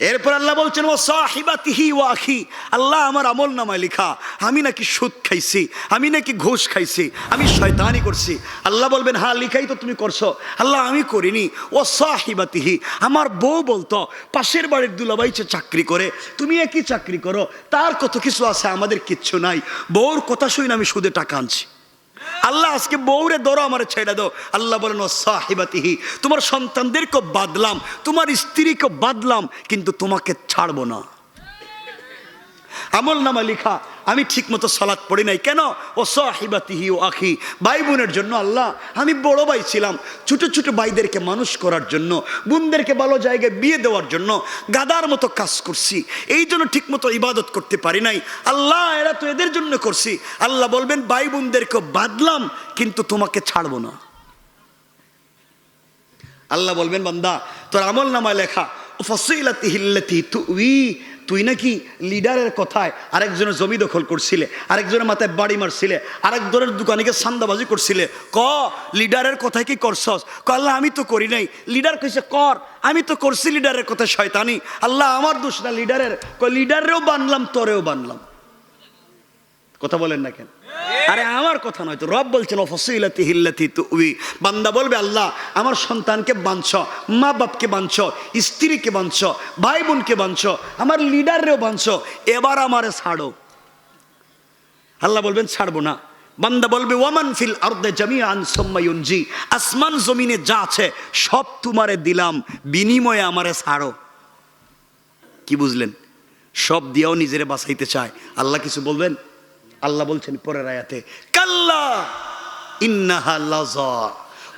এরপর আল্লাহ বলছেন, ও সাহিবাতিহি ও আখি, আল্লাহ আমার আমল নামায় লিখা, আমি নাকি সুদ খাইছি, আমি নাকি ঘুষ খাইছি, আমি শয়তানি করছি। আল্লাহ বলবেন হ্যাঁ লিখাই তো তুমি করছ। আল্লাহ, আমি করিনি। ও সাহিবাতিহি, আমার বউ বলতো, পাশের বাড়ির দুলাবাইছে চাকরি করে, তুমি একই চাকরি করো, তার কত কিছু আছে, আমাদের কিচ্ছু নাই। বউর কথা শুনে আমি সুদে টাকা আনছি। আল্লাহ আজকে বউরে ধরো, আমার ছেড়ে দাও। আল্লাহ বলেন, ও তোমার সন্তানদেরকে বাদলাম, তোমার স্ত্রীকে বাদলাম, কিন্তু তোমাকে ছাড়বো না। আমল নামা লিখা আমি ঠিক মতো সালাদ পড়ি নাই। কেন? ও সাহিবাতিহি ও আখি। ভাই বোনের জন্য আল্লাহ, আমি বড় ভাই ছিলাম। ছোট ছোট ভাইদেরকে মানুষ করার জন্য, বোনদেরকে ভালো জায়গায় বিয়ে দেওয়ার জন্য গাদার মতো কাজ করছি। এই জন্য ঠিক মতো ইবাদত করতে পারি নাই। আল্লাহ, এরা তো এদের জন্য করছি। আল্লাহ বলবেন ভাই বোনদেরকে বাদলাম, কিন্তু তোমাকে ছাড়বো না। আল্লাহ বলবেন, বান্দা, তোর আমল নামায় লেখা ফসিলাতি তুই তুই নাকি লিডারের কথায় আরেকজনের জমি দখল করছিলে, আরেকজনের মাথায় বাড়ি মারছিলে, আরেকজনের দোকানে গিয়ে সান্দাবাজি করছিলে। ক, লিডারের কথায় কি করছস? ক, আল্লাহ, আমি তো করি নাই। লিডার কইছে, কর, আমি তো করছি লিডারের কথা শয়তানি। আল্লাহ, আমার দোষ না লিডারের। ক, লিডারেও বানলাম, তোরেও বানলাম। কথা বলেন না কেন? আরে, আমার কথা নয় তো, রব বলছেন অফসিলাতি হিল্লাতি তুই বান্দা বলবে, আল্লাহ, আমার সন্তানকে বাঞ্ছ মা বাপকে বাঞ্ছ স্ত্রীকে বাঞ্ছ ভাই বোনকে বাঞ্ছ আমার লিডাররেও বাঞ্ছ এবার আমারে ছাড়ো। আল্লাহ বলবেন, ছাড়বো না। বান্দা বলবে, ওয়ামান ফিল আরদে জামিআন সুম্মা ইউনজি, আসমান, জমিনে যা আছে, সব তোমারে দিলাম, বিনিময়ে আমারে ছাড়ো। কি বুঝলেন? সব দিয়েও নিজেরে বাঁচাইতে চায়। আল্লাহ কিছু বলবেন? আল্লাহ বলছেন পরের আয়াতে, কাল্লা ইন্নাহা লাজা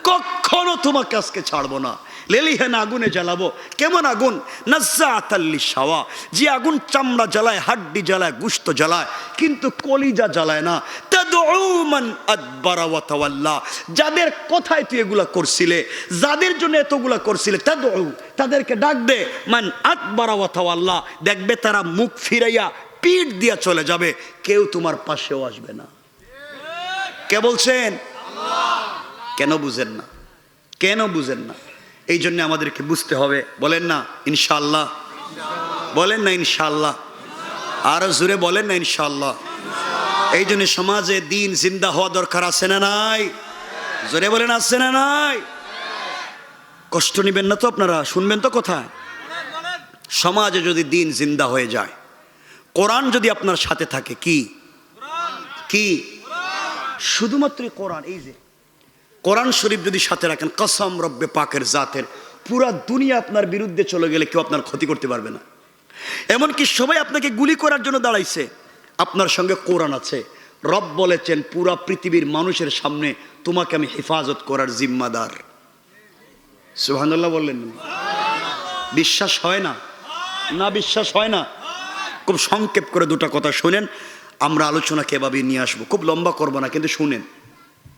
কখনো তোমাকে আজকে ছাড়বো না। লেলিহেন আগুনে জ্বালাবো। কেমন আগুন? নাজ্জা আতাল্লি সাওয়া যে আগুন চামড়া জ্বালায়, হাড্ডি জ্বালায়, গুস্ত জ্বালায়, কিন্তু কলিজা জ্বালায় না। যাদের কথায় তুই এগুলা করছিলে, যাদের জন্য এতগুলা করছিলে তাদেরকে ডাক দে। মান আদবারা ওয়া দেখবে তারা মুখ ফিরাইয়া পিঠ দিয়া চলে যাবে, কেউ তোমার পাশেও আসবে না। কে বলছেন? কেন বুঝেন না? কেন বুঝেন না? এই জন্য আমাদেরকে বুঝতে হবে। বলেন না ইনশাল্লাহ বলেন না ইনশাল্লাহ আরও জুড়ে বলেন না ইনশাল্লাহ এই জন্য সমাজে দিন জিন্দা হওয়া দরকার আছে না নাই? জোরে বলেন, আছে না নাই? কষ্ট নিবেন না তো আপনারা, শুনবেন তো কোথায়? সমাজে যদি দিন জিন্দা হয়ে যায় কোরআন যদি আপনার সাথে থাকে, কি? কি? শুধুমাত্র কোরআন, এই যে। কোরআন শরীফ যদি সাথে রাখেন, কসম রব্বে পাকের জাতের, পুরা দুনিয়া আপনার বিরুদ্ধে চলে গেলে কেউ আপনার ক্ষতি করতে পারবে না। এমনকি সবাই আপনাকে গুলি করার জন্য দাঁড়াইছে, আপনার সঙ্গে কোরআন আছে। রব বলেছেন, পুরা পৃথিবীর মানুষের সামনে তোমাকে আমি হেফাজত করার জিম্মাদার। সুহানুল্লাহ বললেন। বিশ্বাস হয় না? না বিশ্বাস হয় না? খুব সংক্ষেপ করে দুটা কথা শুনেন, আমরা আলোচনাকে কেভাবে নিয়ে আসব। খুব লম্বা করব না, কিন্তু শুনেন।